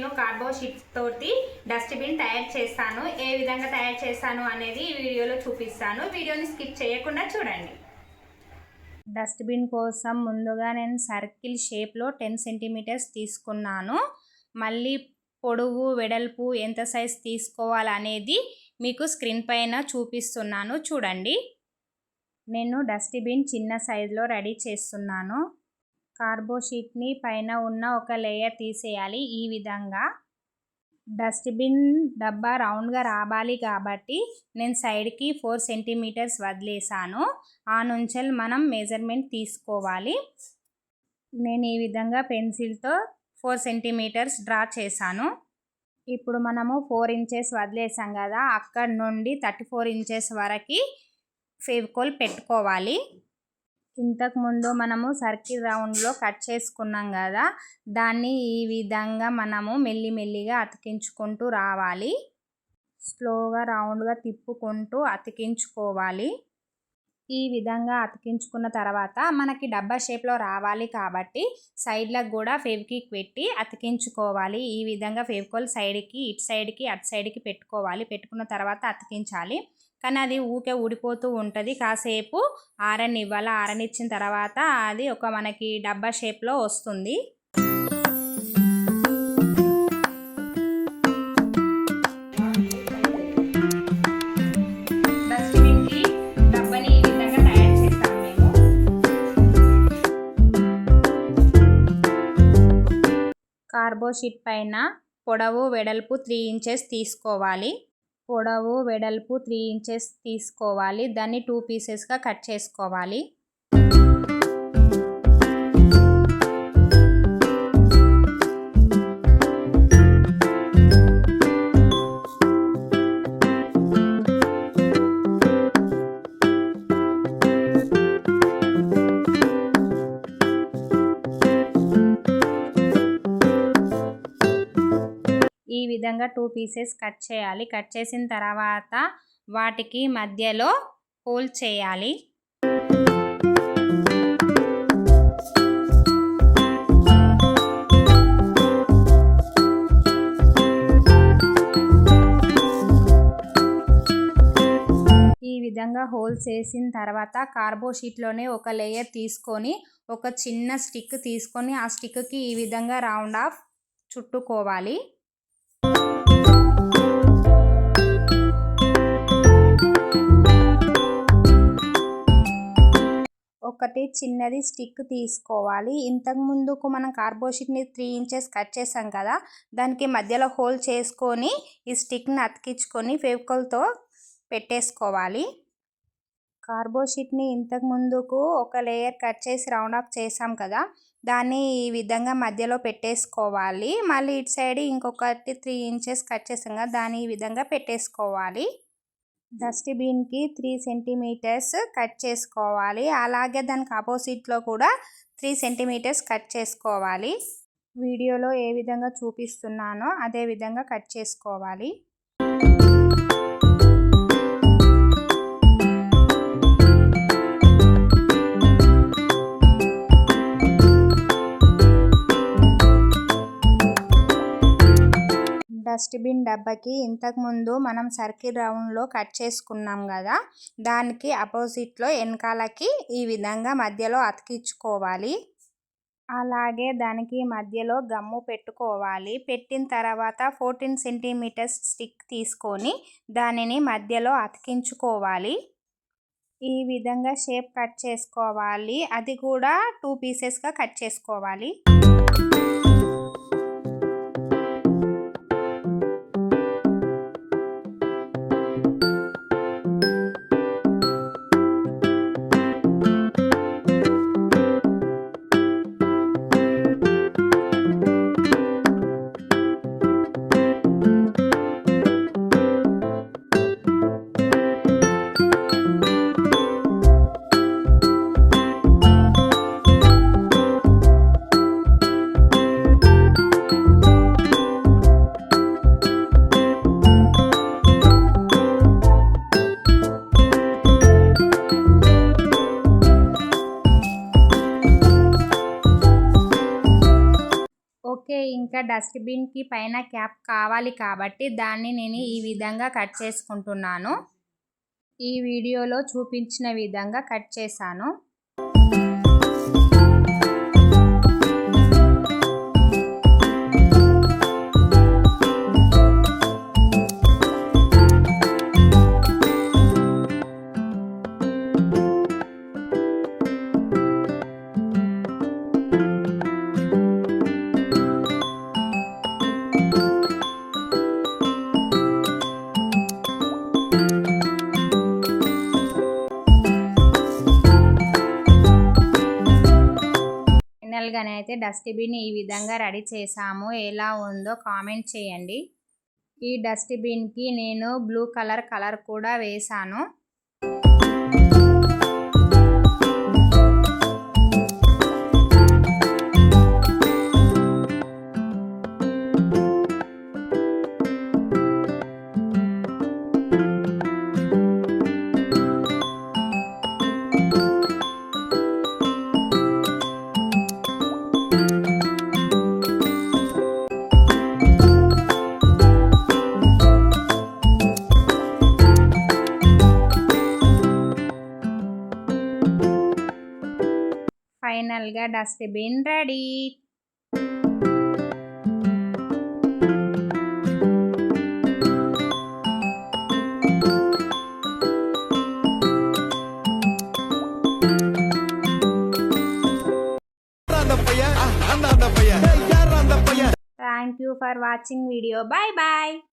నేను cardboard sheet తోటి dustbin తయారు చేస్తాను. ఏ విధంగా తయారు చేస్తాను అనేది ఈ వీడియోలో చూపిస్తాను. వీడియోని స్కిప్ చేయకుండా చూడండి. డస్ట్బిన్ కోసం ముందుగా నేను సర్కిల్ షేప్లో టెన్ సెంటీమీటర్స్ తీసుకున్నాను. మళ్ళీ పొడవు వెడల్పు ఎంత సైజ్ తీసుకోవాలనేది మీకు స్క్రీన్ పైన చూపిస్తున్నాను. చూడండి. నేను డస్ట్బిన్ చిన్న సైజులో రెడీ చేస్తున్నాను. కార్బోషీట్ని పైన ఉన్న ఒక లేయర్ తీసేయాలి. ఈ విధంగా డస్ట్బిన్ డబ్బా రౌండ్గా రావాలి కాబట్టి నేను సైడ్కి ఫోర్ సెంటీమీటర్స్ వదిలేసాను. ఆ నుంచి మనం మెజర్మెంట్ తీసుకోవాలి. నేను ఈ విధంగా పెన్సిల్తో ఫోర్ సెంటీమీటర్స్ డ్రా చేశాను. ఇప్పుడు మనము ఫోర్ ఇంచెస్ వదిలేసాం కదా అక్కడ నుండి థర్టీ ఫోర్ ఇంచెస్ వరకు ఫెవికోల్ పెట్టుకోవాలి. ఇంతకుముందు మనము సర్కిల్ రౌండ్లో కట్ చేసుకున్నాం కదా దాన్ని ఈ విధంగా మనము మెల్లిమెల్లిగా అతికించుకుంటూ రావాలి. స్లోగా రౌండ్గా తిప్పుకుంటూ అతికించుకోవాలి. ఈ విధంగా అతికించుకున్న తర్వాత మనకి డబ్బా షేప్లో రావాలి కాబట్టి సైడ్లకు కూడా ఫెవికిక్ పెట్టి అతికించుకోవాలి. ఈ విధంగా ఫెవికోల్ సైడ్కి ఇటు సైడ్కి అటు సైడ్కి పెట్టుకోవాలి. పెట్టుకున్న తర్వాత అతికించాలి. కానీ అది ఊకే ఊడిపోతూ ఉంటుంది. కాసేపు ఆరనివ్వాలి. ఆరనిచ్చిన తర్వాత అది ఒక మనకి డబ్బా షేప్లో వస్తుంది. కార్బోషీట్ పైన పొడవు వెడల్పు త్రీ ఇంచెస్ తీసుకోవాలి. పొడవు వెడల్పు త్రీ ఇంచెస్ తీసుకోవాలి. దాన్ని టూ పీసెస్గా కట్ చేసుకోవాలి. ఈ విధంగా టూ పీసెస్ కట్ చేయాలి. కట్ చేసిన తర్వాత వాటికి మధ్యలో హోల్ చేయాలి. ఈ విధంగా హోల్ చేసిన తర్వాత కార్బో షీట్లోనే ఒక లేయర్ తీసుకొని ఒక చిన్న స్టిక్ తీసుకొని ఆ స్టిక్కి ఈ విధంగా రౌండ్ ఆఫ్ చుట్టుకోవాలి. ఒకటి చిన్నది స్టిక్ తీసుకోవాలి. ఇంతకు ముందుకు మనం కార్బోషీట్ని త్రీ ఇంచెస్ కట్ చేసాం కదా దానికి మధ్యలో హోల్ చేసుకొని ఈ స్టిక్ని అతికించుకొని ఫేవికల్తో పెట్టేసుకోవాలి. కార్బోషీట్ని ఇంతకు ముందుకు ఒక లేయర్ కట్ చేసి రౌండ్ ఆఫ్ చేసాం కదా దాన్ని ఈ విధంగా మధ్యలో పెట్టేసుకోవాలి. మళ్ళీ ఇటు సైడ్ ఇంకొకటి త్రీ ఇంచెస్ కట్ చేసాం కదా దాన్ని ఈ విధంగా పెట్టేసుకోవాలి. డస్ట్బిన్కి త్రీ సెంటీమీటర్స్ కట్ చేసుకోవాలి. అలాగే దానికి ఆపోజిట్లో కూడా త్రీ సెంటీమీటర్స్ కట్ చేసుకోవాలి. వీడియోలో ఏ విధంగా చూపిస్తున్నానో అదే విధంగా కట్ చేసుకోవాలి. డస్ట్బిన్ డబ్బాకి ఇంతకుముందు మనం సర్కిల్ రౌండ్లో కట్ చేసుకున్నాం కదా దానికి అపోజిట్లో వెనకాలకి ఈ విధంగా మధ్యలో అతికించుకోవాలి. అలాగే దానికి మధ్యలో గమ్ము పెట్టుకోవాలి. పెట్టిన తర్వాత ఫోర్టీన్ సెంటీమీటర్స్ స్టిక్ తీసుకొని దానిని మధ్యలో అతికించుకోవాలి. ఈ విధంగా షేప్ కట్ చేసుకోవాలి. అది కూడా టూ పీసెస్గా కట్ చేసుకోవాలి. ఇంకా డస్ట్బిన్కి పైన క్యాప్ కావాలి కాబట్టి దాన్ని నేను ఈ విధంగా కట్ చేసుకుంటున్నాను. ఈ వీడియోలో చూపించిన విధంగా కట్ చేశాను. ఫైనల్గానే అయితే డస్ట్బిన్ ఈ విధంగా రెడీ చేసాము ఎలా ఉందో కామెంట్ చేయండి. ఈ డస్ట్బిన్కి నేను బ్లూ కలర్ కలర్ కూడా వేశాను. final ga dustbin ready thank you for watching video. Bye bye.